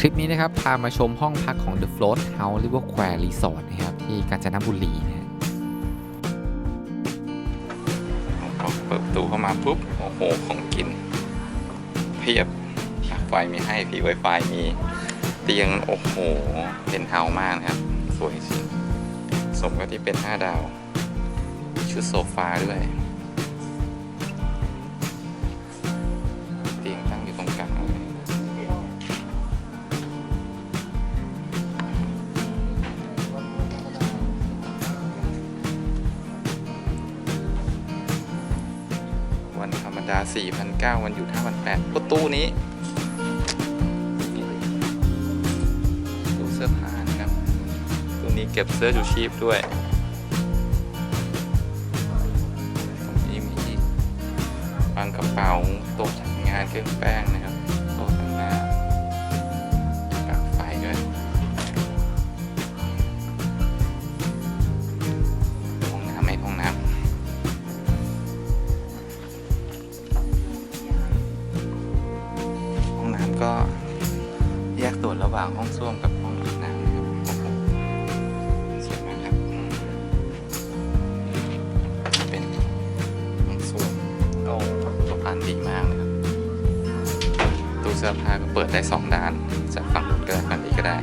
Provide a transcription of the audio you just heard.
คลิปนี้นะครับ พามาชมห้องพักของ The Float House River Square Resort นะครับ ที่กาญจนบุรีนะฮะพอเปิดประตูเข้ามาปุ๊บ โอ้โห ของกิน เพียบไฟมีให้ฟรี Wi-Fi มีเตียง โอ้โห เป็นเฮามากนะครับ สวยจริสมกับที่เป็น 5 ดาว ชุดโซฟาด้วย ดา4,900วันหยุด5,800ประตูนี้ตู้เสื้อผ้านะครับ ตู้นี้เก็บเสื้อชูชีพด้วยตรงนี้มีวางกระเป๋าโต๊ะทำงานเครื่องแป้งนะครับ ก็แยกส่วนระหว่างห้องส้วมกับห้องอาบน้ำนะครับสวยมากครับ เป็นห้องส้วมโอ้ตัวพานดีมากเลยครับตู้เสื้อผ้าก็เปิดได้สองด้านจากฝั่งนู้นก็ได้ฝั่งนี้ก็ได้